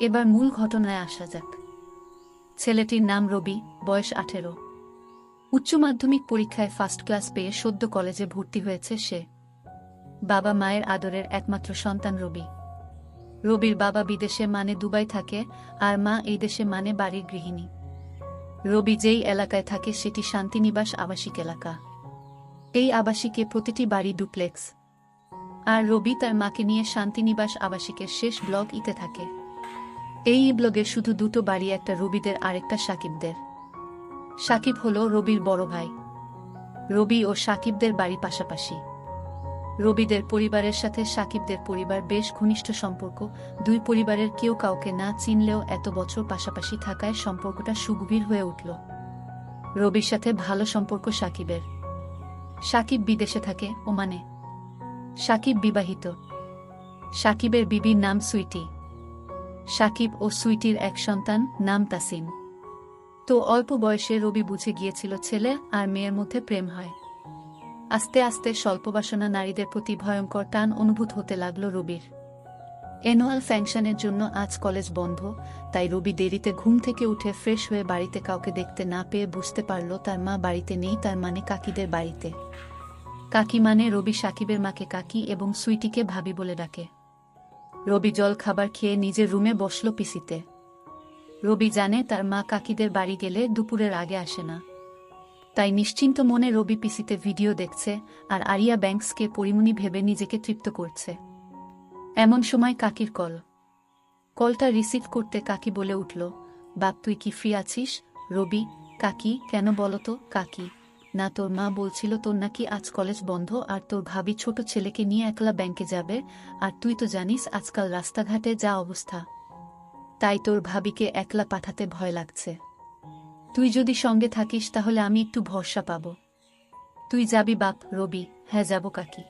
এবার মূল ঘটনায় আসা যাক। ছেলেটির নাম রবি, বয়স আঠেরো। উচ্চ মাধ্যমিক পরীক্ষায় ফার্স্ট ক্লাস পেয়ে সদ্য কলেজে ভর্তি হয়েছে সে। বাবা মায়ের আদরের একমাত্র সন্তান রবি। রবির বাবা বিদেশে মানে দুবাই থাকে আর মা এই দেশে মানে বাড়ির গৃহিণী। রবি যেই এলাকায় থাকে সেটি শান্তিনিবাস আবাসিক এলাকা। এই আবাসিকে প্রতিটি বাড়ি ডুপ্লেক্স আর রবি তার মাকে নিয়ে শান্তিনিবাস আবাসিকের শেষ ব্লগ ইতে থাকে। এই ব্লগে শুধু দুটো বাড়ি, একটা রবিদের, আরেকটা সাকিবদের। সাকিব হলো রবির বড় ভাই। রবি ও সাকিবদের বাড়ি পাশাপাশি। রবিদের পরিবারের সাথে সাকিবদের পরিবার বেশ ঘনিষ্ঠ সম্পর্ক। দুই পরিবারের কেউ কাউকে না চিনলেও এত বছর পাশাপাশি থাকায় সম্পর্কটা সুগভীর হয়ে উঠল। রবির সাথে ভালো সম্পর্ক সাকিবের। সাকিব বিদেশে থাকে, ওমানে। সাকিব বিবাহিত। সাকিবের বিবির নাম সুইটি। সাকিব ও সুইটির এক সন্তান নাম তাসিম। তো অল্প বয়সে রবি বুঝে গিয়েছিল ছেলে আর মেয়ের মধ্যে প্রেম হয়। আস্তে আস্তে স্বল্পবাসনা নারীদের প্রতি ভয়ঙ্কর টান অনুভূত হতে লাগল রবির। অ্যানুয়াল ফ্যাংশনের জন্য আজ কলেজ বন্ধ, তাই রবি দেরিতে ঘুম থেকে উঠে ফ্রেশ হয়ে বাড়িতে কাউকে দেখতে না পেয়ে বুঝতে পারল তার মা বাড়িতে নেই, তার মানে কাকিদের বাড়িতে। কাকি মানে রবি সাকিবের মাকে কাকি এবং সুইটিকে ভাবি বলে ডাকে। রবি জল খাবার খেয়ে নিজের রুমে বসল পিসিতে। রবি জানে তার মা কাকিদের বাড়ি গেলে দুপুরের আগে আসে না। তাই নিশ্চিন্ত মনে রবি পিসিতে ভিডিও দেখছে আর আরিয়া ব্যাংকসকে পরিমণি ভেবে নিজেকে তৃপ্ত করছে। এমন সময় কাকির কল। কলটা রিসিভ করতে কাকি বলে উঠল, বাপ, তুই কি ফ্রি আছিস? রবি, কাকি, কেন বলতো কাকি? না, তোর মা বলছিল তোর নাকি আজ কলেজ বন্ধ, আর তোর ভাবি ছোট ছেলেকে নিয়ে একলা ব্যাংকে যাবে, আর তুই তো জানিস আজকাল রাস্তাঘাটে যা অবস্থা। তাই তোর ভাবিকে একলা পাঠাতে ভয় লাগছে। তুই যদি সঙ্গে থাকিস তাহলে আমি একটু ভরসা পাব। তুই যাবি বাপ, রবি হ্যাঁ যাব কাকি।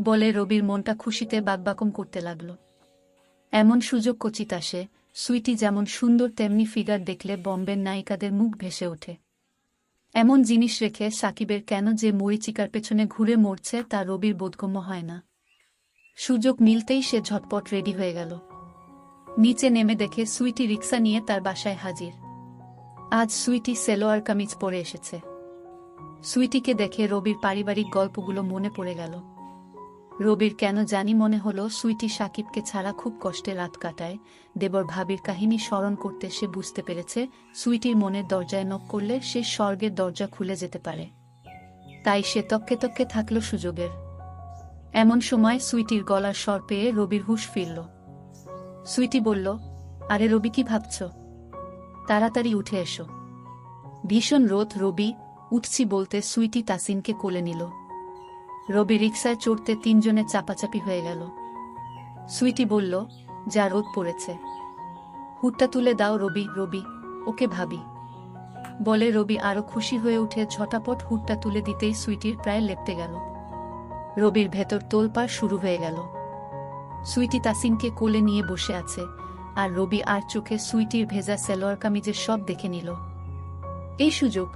বলে রবির মনটা খুশিতে বাকবাকম করতে লাগল। এমন সুযোগ কচিত আসে, সুইটি যেমন সুন্দর, তেমনি ফিগার দেখলে বম্বের নায়িকাদের মুখ ভেসে ওঠে। এমন জিনিস রেখে সাকিবের কেন যে মরিচিকার পেছনে ঘুরে মরছে তা রবির বোধগম্য হয় না। সুযোগ মিলতেই সে ঝটপট রেডি হয়ে গেল। নিচে নেমে দেখে সুইটি রিক্সা নিয়ে তার বাসায় হাজির। আজ সুইটি সেলোয়ার কামিজ পরে এসেছে। সুইটিকে দেখে রবির পারিবারিক গল্পগুলো মনে পড়ে গেল। রবির কেন জানি মনে হলো সুইটি সাকিবকে ছাড়া খুব কষ্টে রাত কাটায়। দেবর ভাবির কাহিনী স্মরণ করতে সে বুঝতে পেরেছে, সুইটির মনের দরজায় নক করলে সে স্বর্গের দরজা খুলে যেতে পারে। তাই সে তককে তককে থাকল সুযোগের। এমন সময় সুইটির গলার স্বর পেয়ে রবির হুশ ফিরল। সুইটি বলল, আরে রবি, কি ভাবছ? তাড়াতাড়ি উঠে এসো। ভীষণ রোদ রবি, উঠছি বলতে সুইটি তাসিনকে কোলে নিল। রবি রিক্সায় চড়তে তিনজনে চাপাচাপি হয়ে গেল। সুইটি বলল, যা রোদ পড়েছে। হুটটা তুলে দাও রবি রবি, ওকে ভাবি। বলে রবি আরও খুশি হয়ে উঠে ঝটাপট হুটটা তুলে দিতেই সুইটির প্রায় লেপটে গেল। রবির ভেতর তোলপাড় শুরু হয়ে গেল। সুইটি তাসিনকে কোলে নিয়ে বসে আছে আর রবি আর চোখে সুইটির ভেজা সেলোয়ার কামিজের সব দেখে নিল। এই সুযোগ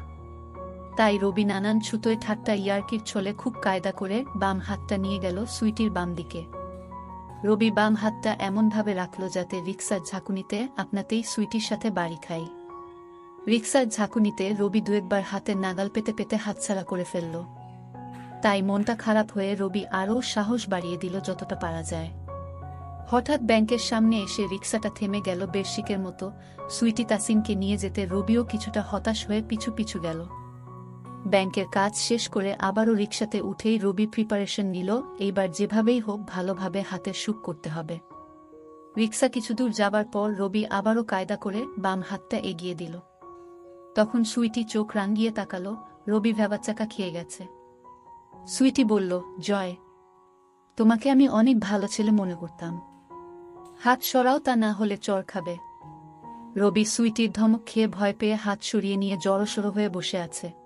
তাই রবি নানান ছুতোয় ঠাট্টা ইয়ার্কির ছলে খুব কায়দা করে বাম হাতটা নিয়ে গেল সুইটির বাম দিকে। রবি বাম হাতটা এমনভাবে রাখল যাতে রিক্সার ঝাঁকুনিতে আপনাতেই সুইটির সাথে বাড়ি খাই। রিক্সার ঝাঁকুনিতে রবি দু একবার হাতের নাগাল পেতে পেতে হাতছাড়া করে ফেলল। তাই মনটা খারাপ হয়ে রবি আরও সাহস বাড়িয়ে দিল যতটা পারা যায়। হঠাৎ ব্যাংকের সামনে এসে রিক্সাটা থেমে গেল বেশিকের মতো। সুইটি তাসিনকে নিয়ে যেতে রবিও কিছুটা হতাশ হয়ে পিছু পিছু গেল। ব্যাংকের কাজ শেষ করে আবারও রিক্সাতে উঠেই রবি প্রিপারেশন নিল, এইবার যেভাবেই হোক ভালোভাবে হাতের সুখ করতে হবে। রিক্সা কিছুদূর যাবার পর রবি আবারও কায়দা করে বাম হাতটা এগিয়ে দিল। তখন সুইটি চোখ রাঙ্গিয়ে তাকালো, রবি ভেবাচাকা খেয়ে গেছে। সুইটি বলল, জয়, তোমাকে আমি অনেক ভালো ছেলে মনে করতাম। হাত সরাও তা না হলে চর খাবে। রবি সুইটির ধমক খেয়ে ভয় পেয়ে হাত সরিয়ে নিয়ে জড়সড়ো হয়ে বসে আছে।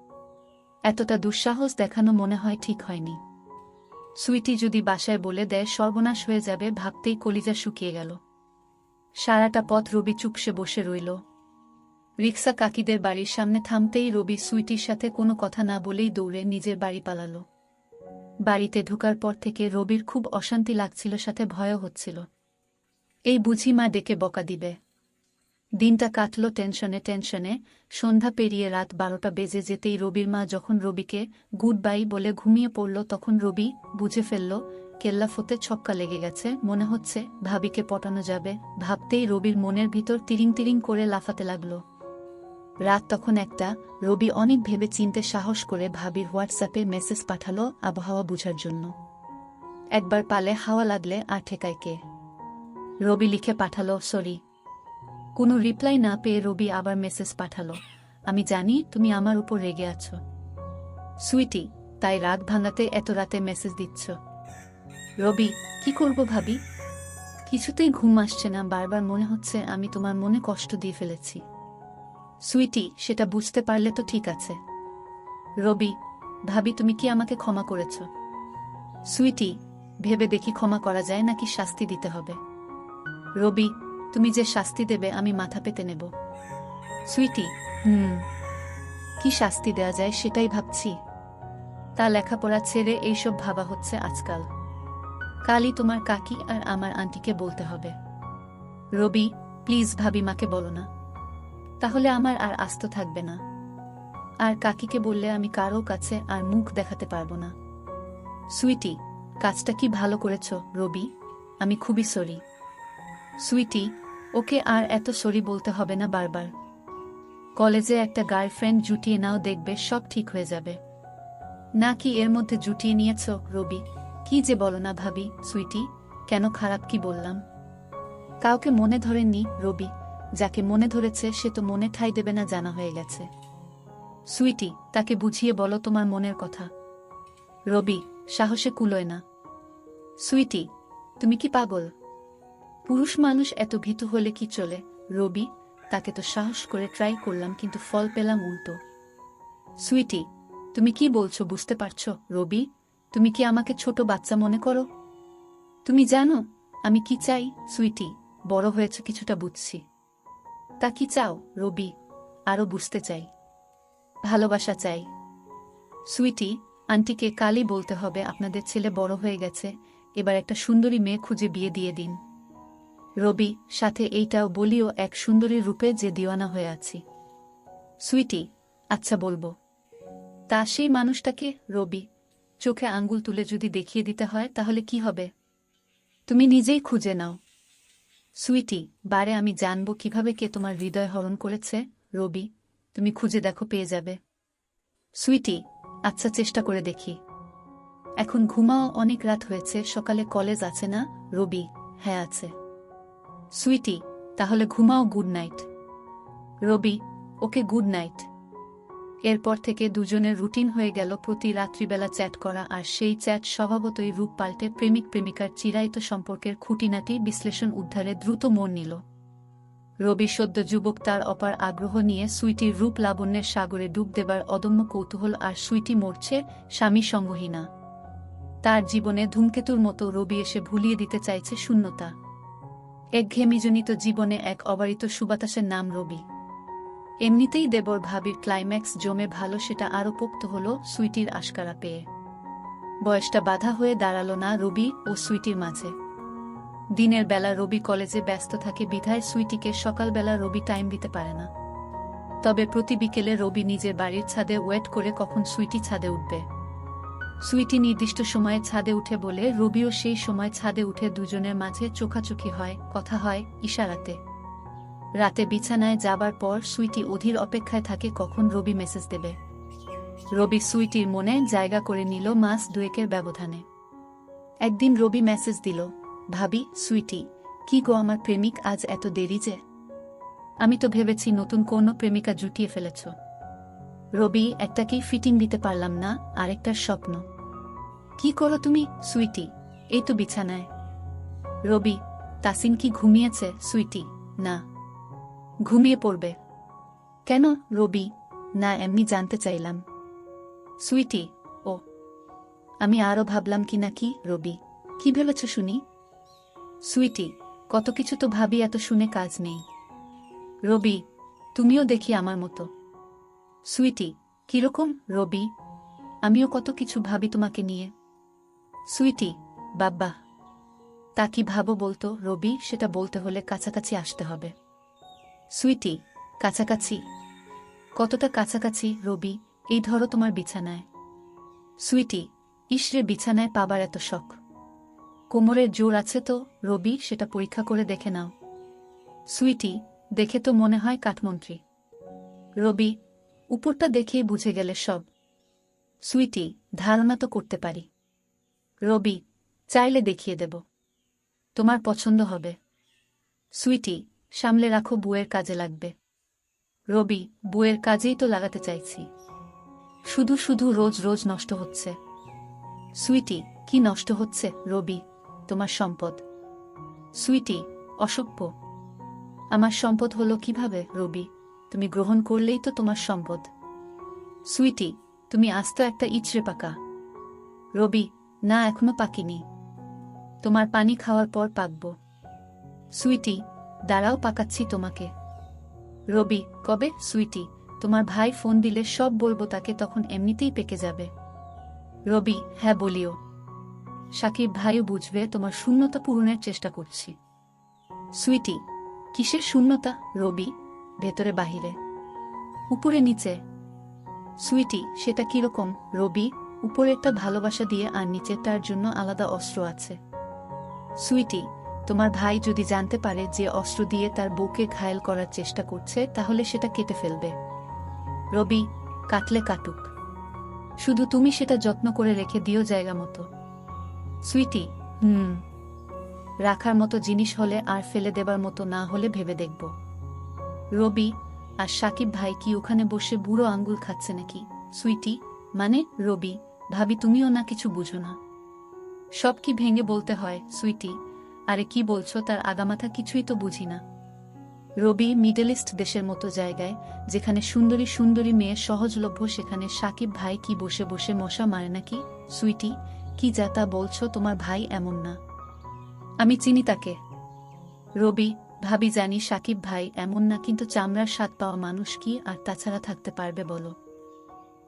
এতটা দুঃসাহস দেখানো মনে হয় ঠিক হয়নি। সুইটি যদি বাসায় বলে দেয়, সর্বনাশ হয়ে যাবে ভাবতেই কলিজা শুকিয়ে গেল। সারাটা পথ রবি চুপসে বসে রইল। রিক্সা কাকিদের বাড়ির সামনে থামতেই রবি সুইটির সাথে কোনো কথা না বলেই দৌড়ে নিজের বাড়ি পালালো। বাড়িতে ঢোকার পর থেকে রবির খুব অশান্তি লাগছিল, সাথে ভয়ও হচ্ছিল। এই বুঝি মা ডেকে বকা দিবে। দিনটা কাটল টেনশনে টেনশনে। সন্ধ্যা পেরিয়ে রাত বারোটা বেজে যেতেই রবির মা যখন রবিকে গুড বাই বলে ঘুমিয়ে পড়ল তখন রবি বুঝে ফেলল, কেল্লা ফতে ছক্কা লেগে গেছে। মনে হচ্ছে ভাবিকে পটানো যাবে। ভাবতেই রবির মনের ভিতর তিরিং তিরিং করে লাফাতে লাগল। রাত তখন একটা। রবি অনেক ভেবে চিনতে সাহস করে ভাবির হোয়াটসঅ্যাপে মেসেজ পাঠালো আবহাওয়া বুঝার জন্য। একবার পালে হাওয়া লাগলে আর ঠেকায় কে? রবি লিখে পাঠালো, সরি। কোনো রিপ্লাই না পেয়ে রবি আবার মেসেজ পাঠালো। আমি জানি তুমি আমার উপর রেগে আছো। সুইটি, তাই রাগ ভাঙাতে এত রাতে মেসেজ দিচ্ছ। রবি, কি করব ভাবি? কিছুতেই ঘুম আসছে না। বারবার মনে হচ্ছে আমি তোমার মনে কষ্ট দিয়ে ফেলেছি। সুইটি, সেটা বুঝতে পারলে তো ঠিক আছে। রবি, ভাবি তুমি কি আমাকে ক্ষমা করেছ? সুইটি, ভেবে দেখি ক্ষমা করা যায় নাকি শাস্তি দিতে হবে? রবি তুমি যে শাস্তি দেবে, আমি মাথা পেতে নেব। সুইটি, হুম। কি শাস্তি দেয়া যায় সেটাই ভাবছি। তা লেখাপড়া ছেড়ে এইসব ভাবা হচ্ছে আজকাল। কালই তোমার কাকি আর আমার আন্টিকে বলতে হবে। রবি, প্লিজ ভাবি মাকে বলো না। তাহলে আমার আর আস্ত থাকবে না। আর কাকিকে বললে আমি কারও কাছে আর মুখ দেখাতে পারব না। সুইটি, কাজটা কি ভালো করেছ, রবি? আমি খুবই সরি। সুইটি, ওকে আর এত সরি বলতে হবে না বারবার। কলেজে একটা গার্লফ্রেন্ড জুটিয়ে নাও, দেখবে সব ঠিক হয়ে যাবে। নাকি এর মধ্যে জুটিয়ে নিয়েছ, রবি? কি যে বলো না ভাবি, সুইটি? কেন খারাপ কি বললাম? কাউকে মনে ধরেননি, রবি। যাকে মনে ধরেছে, সে তো মনে ঠাই দেবে না, জানা হয়ে গেছে। সুইটি, তাকে বুঝিয়ে বলো তোমার মনের কথা। রবি, সাহসে কুলোয় না। সুইটি, তুমি কি পাগল? পুরুষ মানুষ এত ভীতু হলে কি চলে? রবি, তাকে তো সাহস করে ট্রাই করলাম, কিন্তু ফল পেলাম উল্টো। সুইটি, তুমি কি বলছো বুঝতে পারছ? রবি, তুমি কি আমাকে ছোট বাচ্চা মনে করো? তুমি জানো, আমি কি চাই? সুইটি, বড় হয়েছ কিছুটা বুঝছি। তা কি চাও? রবি আরও বুঝতে চাই। ভালোবাসা চাই। সুইটি, আন্টিকে কালই বলতে হবে আপনাদের ছেলে বড় হয়ে গেছে, এবার একটা সুন্দরী মেয়ে খুঁজে বিয়ে দিয়ে দিন। রবি, সাথে এইটাও বলিও এক সুন্দরী রূপে যে দিওয়ানা হয়ে আছি। সুইটি আচ্ছা বলব। তা সেই মানুষটাকে, রবি, চোখে আঙ্গুল তুলে যদি দেখিয়ে দিতে হয়, তাহলে কি হবে? তুমি নিজেই খুঁজে নাও। সুইটি, বারে আমি জানব কীভাবে কে তোমার হৃদয় হরণ করেছে। রবি, তুমি খুঁজে দেখো, পেয়ে যাবে। সুইটি আচ্ছা চেষ্টা করে দেখি। এখন ঘুমাও, অনেক রাত হয়েছে, সকালে কলেজ আছে না? রবি হ্যাঁ আছে। সুইটি, তাহলে ঘুমাও good night. Rabi, okay good night. এরপর থেকে দুজনের রুটিন হয়ে গেল প্রতি রাত্রিবেলা চ্যাট করা, আর সেই চ্যাট স্বভাবতই রূপ পাল্টে প্রেমিক প্রেমিকার চিরায়িত সম্পর্কের খুঁটিনাটি বিশ্লেষণ উদ্ধারে দ্রুত মন নিল। রবি সদ্য যুবক তার অপার আগ্রহ নিয়ে সুইটির রূপ লাবণ্যের সাগরে ডুব দেবার অদম্য কৌতূহল আর সুইটি মরছে স্বামী সঙ্গহীনা। তার জীবনে ধূমকেতুর মতো রবি এসে ভুলিয়ে দিতে চাইছে শূন্যতা। একঘেয়েমিজনিত জীবনে এক অবারিত সুবাতাসের নাম রবি। এমনিতেই দেবর ভাবির ক্লাইম্যাক্স জমে ভালো সেটা আরও পোক্ত হল সুইটির আশকারা পেয়ে। বয়সটা বাধা হয়ে দাঁড়াল না রবি ও সুইটির মাঝে। দিনের বেলা রবি কলেজে ব্যস্ত থাকে বিধায় সুইটিকে সকালবেলা রবি টাইম দিতে পারে না। তবে প্রতি বিকেলে রবি নিজের বাড়ির ছাদে ওয়েট করে কখন সুইটি ছাদে উঠবে। সুইটি নির্দিষ্ট সময়ে ছাদে উঠে বলে, রবিও সেই সময় ছাদে উঠে দুজনের মাঝে চোখাচোখি হয়, কথা হয় ইশারাতে। রাতে বিছানায় যাবার পর সুইটি অধীর অপেক্ষায় থাকে কখন রবি মেসেজ দেবে। রবি সুইটির মনে জায়গা করে নিল মাস দুয়েকের ব্যবধানে। একদিন রবি মেসেজ দিল, ভাবি, সুইটি, কি গো আমার প্রেমিক আজ এত দেরি যে? আমি তো ভেবেছি নতুন কোনো প্রেমিকা জুটিয়ে ফেলেছ। রবি, একটাকেই ফিটিং দিতে পারলাম না, আরেকটার স্বপ্ন। কি করো তুমি, সুইটি? এই তো বিছানায়। রবি, তাসিন কি ঘুমিয়েছে? সুইটি, না। ঘুমিয়ে পড়বে। কেন, রবি? না, এমনি জানতে চাইলাম। সুইটি, ও। আমি আরও ভাবলাম কি নাকি রবি। কি ভেবেছ শুনি? সুইটি, কত কিছু তো ভাবি, এত শুনে কাজ নেই। রবি, তুমিও দেখি আমার মতো। সুইটি, কীরকম, রবি? আমিও কত কিছু ভাবি তোমাকে নিয়ে। সুইটি, বাব্বা। তা কি ভাবো বলতো, রবি? সেটা বলতে হলে কাছাকাছি আসতে হবে। সুইটি, কাছাকাছি। কতটা কাছাকাছি, রবি? এই ধরো তোমার বিছানায়। সুইটি ইসরে বিছানায় পাবার এত শখ। কোমরের জোর আছে তো, রবি? সেটা পরীক্ষা করে দেখে নাও। সুইটি, দেখে তো মনে হয় কাঠমন্ত্রী। রবি উপরটা দেখেই বুঝে গেলে সব। সুইটি, ধারণা তো করতে পারি। রবি, চাইলে দেখিয়ে দেব। তোমার পছন্দ হবে। সুইটি, সামলে রাখো বুয়ের কাজে লাগবে। রবি, বুয়ের কাজেই তো লাগাতে চাইছি। শুধু শুধু রোজ রোজ নষ্ট হচ্ছে। সুইটি, কি নষ্ট হচ্ছে? রবি, তোমার সম্পদ। সুইটি, অসভ্য। আমার সম্পদ হলো কীভাবে, রবি? তুমি গ্রহণ করলেই তো তোমার সম্পদ। সুইটি, তুমি আস্ত একটা ইচড়ে পাকা। রবি, না, এখনও পাকিনি। তোমার পানি খাওয়ার পর পাকব। সুইটি, দাঁড়াও, পাকাচ্ছি তোমাকে। রবি, কবে? সুইটি, তোমার ভাই ফোন দিলে সব বলব তাকে, তখন এমনিতেই পেকে যাবে। রবি হ্যাঁ বলিও। সাকিব ভাইও বুঝবে, তোমার শূন্যতা পূরণের চেষ্টা করছি। সুইটি, কিসের শূন্যতা? রবি ভেতরে, বাহিরে। উপরে, নিচে। সুইটি, সেটা কীরকম? রবি, উপরেরটা ভালোবাসা দিয়ে আর নিচেরটার জন্য আলাদা অস্ত্র আছে। সুইটি, তোমার ভাই যদি জানতে পারে যে অস্ত্র দিয়ে তার বউকে ঘায়েল করার চেষ্টা করছে, তাহলে সেটা কেটে ফেলবে। রবি, কাটলে কাটুক। শুধু তুমি সেটা যত্ন করে রেখে দিও জায়গা মতো। সুইটি, হুম। রাখার মতো জিনিস হলে আর ফেলে দেবার মতো না হলে ভেবে দেখব। রবি আর সাকিব ভাই কি ওখানে বসে বুড়ো আঙ্গুল খাচ্ছে নাকি? সুইটি মানে রবি, ভাবি তুমিও না কিছু বুঝো না। সব কি ভেঙে বলতে হয়, সুইটি? আরে কি বলছো, তার আগামাথা কিছুই তো বুঝি না। রবি মিডল ইস্ট দেশের মতো জায়গায়, যেখানে সুন্দরী সুন্দরী মেয়ে সহজলভ্য, সেখানে সাকিব ভাই কি বসে বসে মশা মারে নাকি? সুইটি, কি যা তা বলছো, তোমার ভাই এমন না। আমি চিনি তাকে। রবি ভাবি জানি সাকিব ভাই এমন না, কিন্তু চামড়ার স্বাদ পাওয়া মানুষ কি আর তাছাড়া থাকতে পারবে বলো।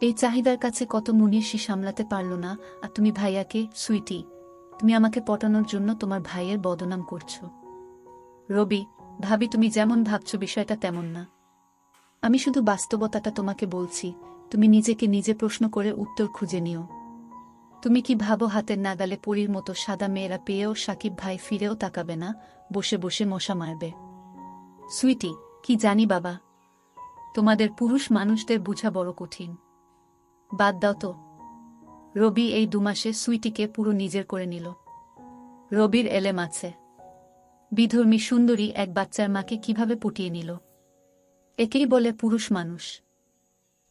এই চাহিদার কাছে কত মুনিশি সামলাতে পারল না, আর তুমি ভাইয়াকে, সুইটি, তুমি আমাকে পটানোর জন্য তোমার ভাইয়ের বদনাম করছ। রবি, ভাবি তুমি যেমন ভাবছ বিষয়টা তেমন না। আমি শুধু বাস্তবতাটা তোমাকে বলছি, তুমি নিজেকে নিজে প্রশ্ন করে উত্তর খুঁজে নিও। তুমি কি ভাবো হাতের নাগালে পরীর মতো সাদা মেয়েরা পেয়েও সাকিব ভাই ফিরেও তাকাবে না, বসে বসে মশা মারবে? সুইটি, কি জানি বাবা। তোমাদের পুরুষ মানুষদের বুঝা বড় কঠিন। বাদ দাও তো। রবি এই দুমাসে সুইটিকে পুরো নিজের করে নিল। রবির এলেম আছে। বিধর্মী সুন্দরী এক বাচ্চার মাকে কীভাবে পটিয়ে নিল? একেই বলে পুরুষ মানুষ।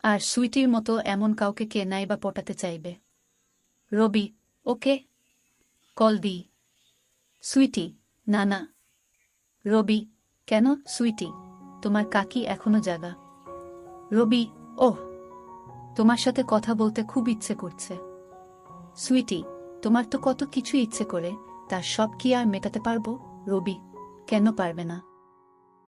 আর সুইটির মতো এমন কাউকে কে নাই বা পটাতে চাইবে? রবি ওকে কল দি সুইটি না না রবি কেন সুইটি তোমার কাকি এখনও জাগা। রবি ওহ, তোমার সাথে কথা বলতে খুব ইচ্ছে করছে। সুইটি তোমার তো কত কিছু ইচ্ছে করে, তার সব কি আর মেটাতে পারব? রবি কেন পারবে না?